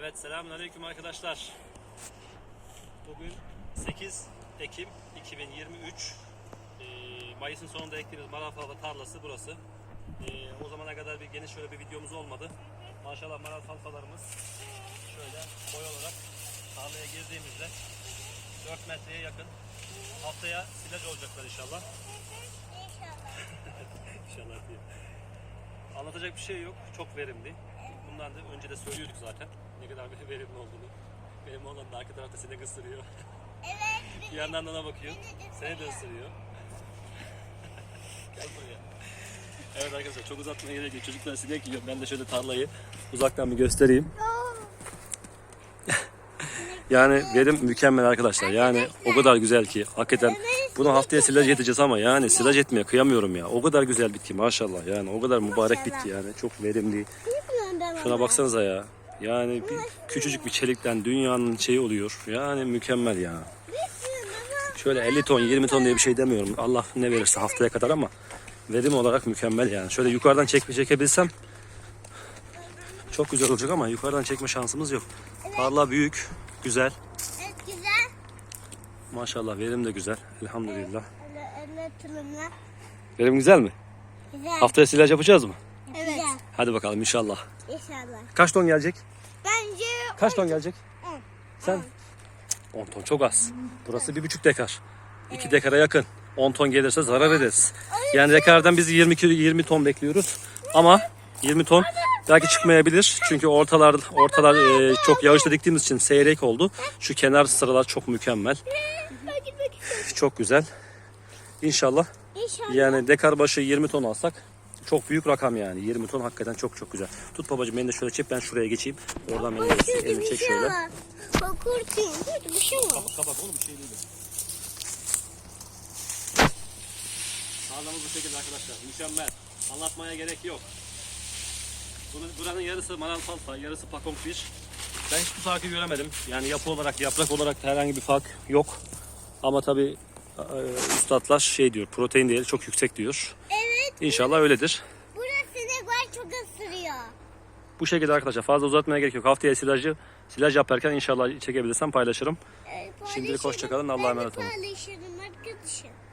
Evet selamünaleyküm arkadaşlar. Bugün 8 Ekim 2023. Ee, Mayıs'ın sonunda ektiğimiz maralfalfa tarlası burası. Ee, o zamana kadar bir geniş şöyle bir videomuz olmadı. Maşallah maralfalfalarımız şöyle boy olarak tarlaya girdiğimizde 4 metreye yakın. Haftaya silaj olacaklar inşallah. İnşallah diye. Anlatacak bir şey yok. Çok verimli. Bundan da önce de söylüyorduk zaten. Ne kadar bir verimli olduğunu. Benim oğlan da arka tarafta sinek ısırıyor. Evet. bir yandan da ona bakıyor. Seni de ısırıyor. Gel buraya. Evet arkadaşlar çok uzatmaya gerek yok. Çocuklar sinek yiyor. Ben de şöyle tarlayı uzaktan bir göstereyim. Yani verim mükemmel arkadaşlar. Yani o kadar güzel ki hakikaten bunu haftaya silaj yeteceğiz ama yani silaj etmeye kıyamıyorum ya. O kadar güzel bitki maşallah yani o kadar mübarek bitki yani çok verimli. Şuna baksanıza ya. Yani bir, küçücük bir çelikten dünyanın şeyi oluyor. Yani mükemmel ya. Şöyle 50 ton 20 ton diye bir şey demiyorum. Allah ne verirse haftaya kadar ama verim olarak mükemmel yani. Şöyle yukarıdan çekme çekebilsem çok güzel olacak ama yukarıdan çekme şansımız yok. Tarla büyük, güzel. Evet güzel. Maşallah verim de güzel. Elhamdülillah. Verim güzel mi? Güzel. Haftaya silaj yapacağız mı? Evet. Hadi bakalım inşallah. İnşallah. Kaç ton gelecek? Bence Kaç ton gelecek? On. Sen? 10 ton çok az. Burası bir buçuk dekar. 2 dekara yakın. 10 ton gelirse zarar ederiz. Yani dekardan biz 20 kilo 20 ton bekliyoruz. Ama 20 ton belki çıkmayabilir. Çünkü ortalar ortalar e, çok yağışta diktiğimiz için seyrek oldu. Şu kenar sıralar çok mükemmel. Çok güzel. İnşallah İnşallah. yani dekar başı 20 ton alsak çok büyük rakam yani. 20 ton hakikaten çok çok güzel. Tut babacığım beni de şöyle çek ben şuraya geçeyim. Oradan beni elini bir çek şey şöyle. Korkunç bir şey var. Kapat kapat oğlum bir şey değil. Tarlamız bu şekilde arkadaşlar. Mükemmel. Anlatmaya gerek yok. Bunun, buranın yarısı maralfalfa, yarısı pakonkfiş. Ben hiçbir farkı göremedim. Yani yapı olarak, yaprak olarak da herhangi bir fark yok. Ama tabi üstadlar şey diyor, protein değeri çok yüksek diyor. Evet. İnşallah öyledir. Burası sinek var çok ısırıyor. Bu şekilde arkadaşlar fazla uzatmaya gerek yok. Haftaya silajı silaj yaparken inşallah çekebilirsem paylaşırım. Ee, Şimdilik hoşça kalın, Allah'a emanet olun. Paylaşırım arkadaşım.